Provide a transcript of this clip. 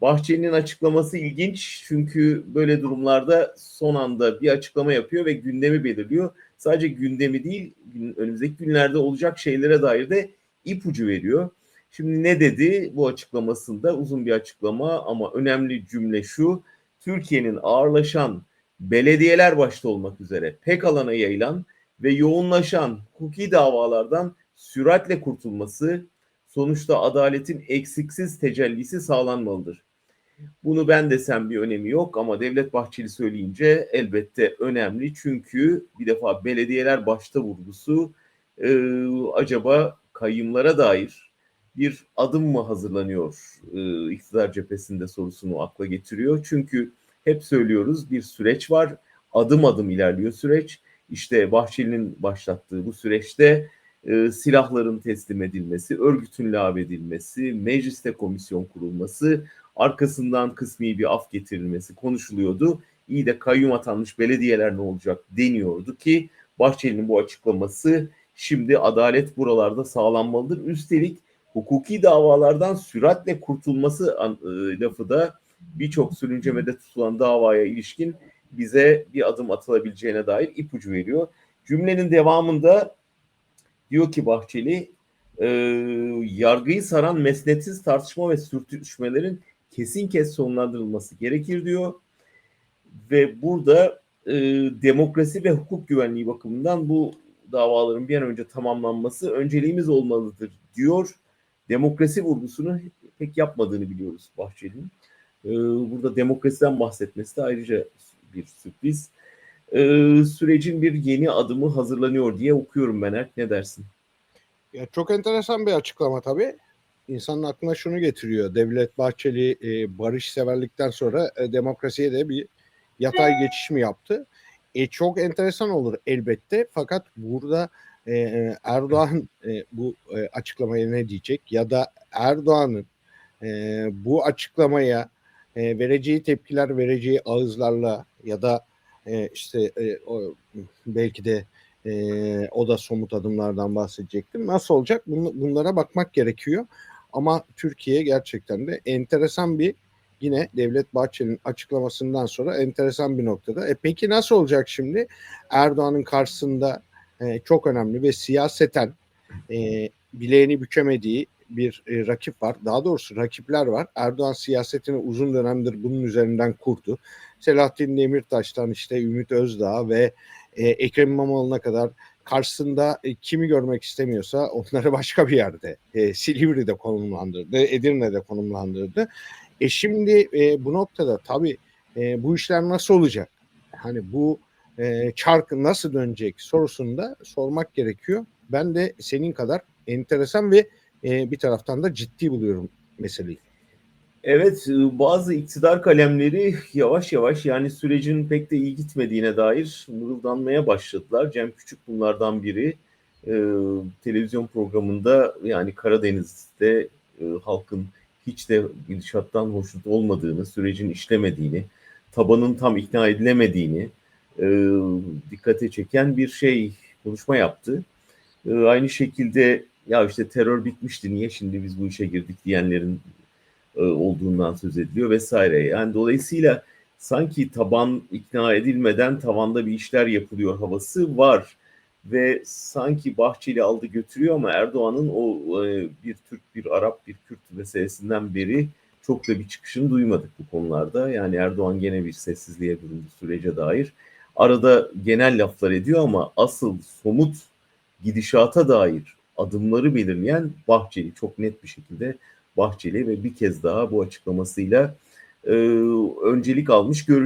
Bahçeli'nin açıklaması ilginç çünkü böyle durumlarda son anda bir açıklama yapıyor ve gündemi belirliyor. Sadece gündemi değil, önümüzdeki günlerde olacak şeylere dair de ipucu veriyor. Şimdi ne dedi bu açıklamasında? Uzun bir açıklama ama önemli cümle şu. Türkiye'nin ağırlaşan belediyeler başta olmak üzere pek alana yayılan ve yoğunlaşan hukuki davalardan süratle kurtulması sonuçta adaletin eksiksiz tecellisi sağlanmalıdır. Bunu ben desem bir önemi yok ama Devlet Bahçeli söyleyince elbette önemli. Çünkü bir defa belediyeler başta vurgusu e, acaba kayyumlara dair bir adım mı hazırlanıyor e, iktidar cephesinde sorusunu akla getiriyor. Çünkü hep söylüyoruz bir süreç var. Adım adım ilerliyor süreç. İşte Bahçeli'nin başlattığı bu süreçte e, silahların teslim edilmesi, örgütün lağvedilmesi, mecliste komisyon kurulması, arkasından kısmi bir af getirilmesi konuşuluyordu. İyi de kayyum atanmış belediyeler ne olacak deniyordu ki Bahçeli'nin bu açıklaması şimdi adalet buralarda sağlanmalıdır. Üstelik hukuki davalardan süratle kurtulması e, lafı da birçok sürüncemede tutulan davaya ilişkin bize bir adım atılabileceğine dair ipucu veriyor. Cümlenin devamında diyor ki Bahçeli e, yargıyı saran mesnetsiz tartışma ve sürtüşmelerin kesin kes sonlandırılması gerekir diyor. Ve burada e, demokrasi ve hukuk güvenliği bakımından bu davaların bir an önce tamamlanması önceliğimiz olmalıdır diyor. Demokrasi vurgusunu pek yapmadığını biliyoruz Bahçeli'nin. E, burada demokrasiden bahsetmesi de ayrıca bir sürpriz. E, sürecin bir yeni adımı hazırlanıyor diye okuyorum ben Erk. Ne dersin? Ya çok enteresan bir açıklama tabii insanın aklına şunu getiriyor. Devlet Bahçeli e, barış severlikten sonra e, demokrasiye de bir yatay geçiş mi yaptı? E, çok enteresan olur elbette. Fakat burada e, Erdoğan e, bu e, açıklamaya ne diyecek? Ya da Erdoğan'ın e, bu açıklamaya e, vereceği tepkiler, vereceği ağızlarla ya da e, işte e, o, belki de e, o da somut adımlardan bahsedecektim. Nasıl olacak? Bunlara bakmak gerekiyor. Ama Türkiye gerçekten de enteresan bir yine Devlet Bahçeli'nin açıklamasından sonra enteresan bir noktada. E peki nasıl olacak şimdi? Erdoğan'ın karşısında e, çok önemli ve siyaseten bileğini bükemediği bir e, rakip var. Daha doğrusu rakipler var. Erdoğan siyasetini uzun dönemdir bunun üzerinden kurdu. Selahattin Demirtaş'tan işte Ümit Özdağ ve e, Ekrem İmamoğlu'na kadar karşısında e, kimi görmek istemiyorsa onları başka bir yerde e, Silivri'de konumlandırdı, Edirne'de konumlandırdı. E şimdi e, bu noktada tabii e, bu işler nasıl olacak? Hani bu e, çark nasıl dönecek sorusunu da sormak gerekiyor. Ben de senin kadar enteresan ve e, bir taraftan da ciddi buluyorum meseleyi. Evet bazı iktidar kalemleri yavaş yavaş yani sürecin pek de iyi gitmediğine dair mırıldanmaya başladılar. Cem Küçük bunlardan biri. Ee, televizyon programında yani Karadeniz'de e, halkın hiç de gidişattan hoşnut olmadığını, sürecin işlemediğini, tabanın tam ikna edilemediğini e, dikkate çeken bir şey konuşma yaptı. E, aynı şekilde ya işte terör bitmişti niye şimdi biz bu işe girdik diyenlerin e, olduğundan söz ediliyor vesaire. Yani dolayısıyla sanki taban ikna edilmeden tavanda bir işler yapılıyor havası var ve sanki Bahçeli aldı götürüyor ama Erdoğan'ın o e, bir Türk, bir Arap, bir Kürt meselesinden beri çok da bir çıkışını duymadık bu konularda. Yani Erdoğan gene bir sessizliğe büründü sürece dair. Arada genel laflar ediyor ama asıl somut gidişata dair adımları belirleyen Bahçeli çok net bir şekilde Bahçeli ve bir kez daha bu açıklamasıyla e, öncelik almış görünüyor.